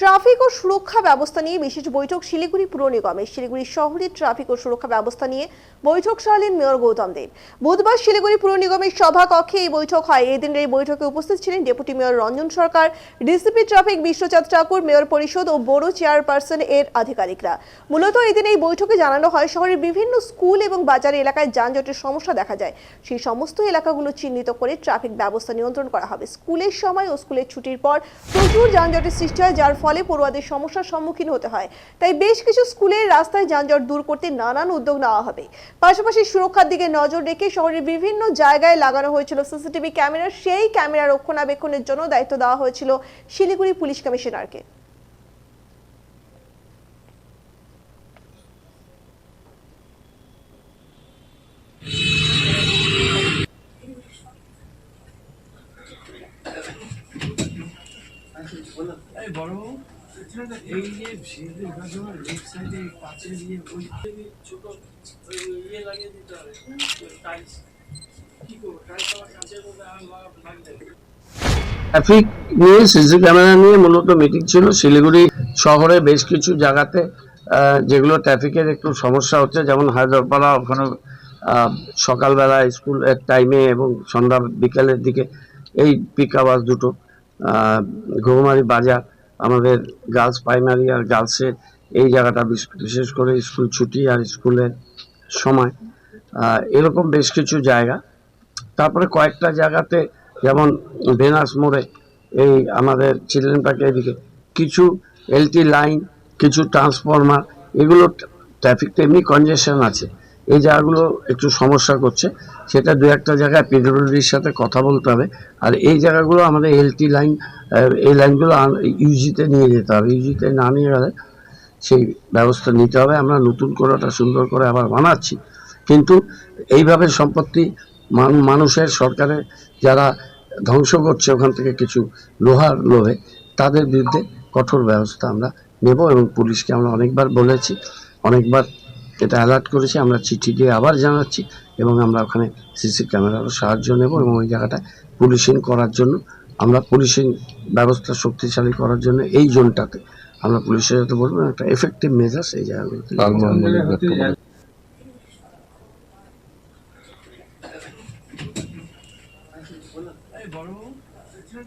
Traffic ও সুরক্ষা ব্যবস্থা নিয়ে বিশেষ বৈঠক শিলিগুড়ি পুর নিগমে। শিলিগুড়ি শহরের ট্রাফিক ও সুরক্ষা ব্যবস্থা নিয়ে বৈঠক সারলেন মেয়র গৌতম দেব। বুধবার শিলিগুড়ি পুর নিগমের সভা কক্ষে এই বৈঠক হয়। এই দিনের এই বৈঠকে উপস্থিত ছিলেন deputy mayor Ranjan Sarkar, DCP traffic Bishwachand Thakur, mayor পরিষদ ও বড় চেয়ারপারসন এর আধিকারিকরা। মূলত এই দিন এই বৈঠকে জানানো হয়, শহরের বিভিন্ন স্কুল এবং বাজার এলাকায় যানজটের সমস্যা দেখা যায়। সেই সমস্ত এলাকাগুলো চিহ্নিত করে ট্রাফিক ব্যবস্থা নিয়ন্ত্রণ করা হবে। স্কুলের সময় ও স্কুলের ছুটির পর প্রচুর যানজটের সৃষ্টি হয়, যার ফলে পড়ুয়াদের সমস্যার সম্মুখীন হতে হয়। তাই বেশ কিছু স্কুলের রাস্তায় যানজট দূর করতে নানান উদ্যোগ নেওয়া হবে। পাশাপাশি সুরক্ষার দিকে নজর রেখে শহরের বিভিন্ন জায়গায় লাগানো হয়েছিল সিসিটিভি ক্যামেরা। সেই ক্যামেরা রক্ষণাবেক্ষণের জন্য দায়িত্ব দেওয়া হয়েছিল শিলিগুড়ি পুলিশ কমিশনারকে। এই যে ছোট ইয়ে ট্রাফিক নিয়ে সিসি ক্যামেরা নিয়ে মূলত মিটিং ছিল শিলিগুড়ি শহরে বেশ কিছু জায়গাতে যেগুলো ট্রাফিকের একটু সমস্যা হচ্ছে। যেমন হায়দরপাড়া ওখানে সকালবেলা স্কুলের টাইমে এবং সন্ধ্যা বিকেলের দিকে এই পিক আওয়াজ দুটো। গৌমারি বাজার, আমাদের গার্লস প্রাইমারি আর গার্লসের এই জায়গাটা বিশেষ করে স্কুল ছুটি আর স্কুলের সময়। এরকম বেশ কিছু জায়গা। তারপরে কয়েকটা জায়গাতে যেমন বেনাস মোড়ে এই আমাদের চিলড্রেন পার্কের এদিকে কিছু এলটি লাইন কিছু ট্রান্সফরমার এগুলো ট্রাফিকটা এমনি কনজেশন আছে। এই জায়গাগুলো একটু সমস্যা করছে। সেটা দু একটা জায়গায় পিডব্লিউডির সাথে কথা বলতে হবে। আর এই জায়গাগুলো আমাদের এলটি লাইন এই লাইনগুলো ইউজিতে নিয়ে যেতে হবে। ইউজিতে না নিয়ে গেলে সেই ব্যবস্থা নিতে হবে। আমরা নতুন করে ওটা সুন্দর করে আবার বানাচ্ছি। কিন্তু এইভাবে সম্পত্তি মান- মানুষের সরকারের যারা ধ্বংস করছে ওখান থেকে কিছু লোহার লোভে, তাদের বিরুদ্ধে কঠোর ব্যবস্থা আমরা নেব এবং পুলিশকে আমরা অনেকবার বলেছি, অনেকবার এটা অ্যালার্ট করেছি আমরা চিঠি দিয়ে আবার জানাচ্ছি এবং আমরা ওখানে সিসি ক্যামেরারও সাহায্য নেব এবং ওই জায়গাটা পুলিশিং করার জন্য আমরা পুলিশিং ব্যবস্থা শক্তিশালী করার জন্য এই জোনটাতে আমরা পুলিশের সাথে বলব একটা এফেক্টিভ মেজার্স এই জায়গাগুলোতে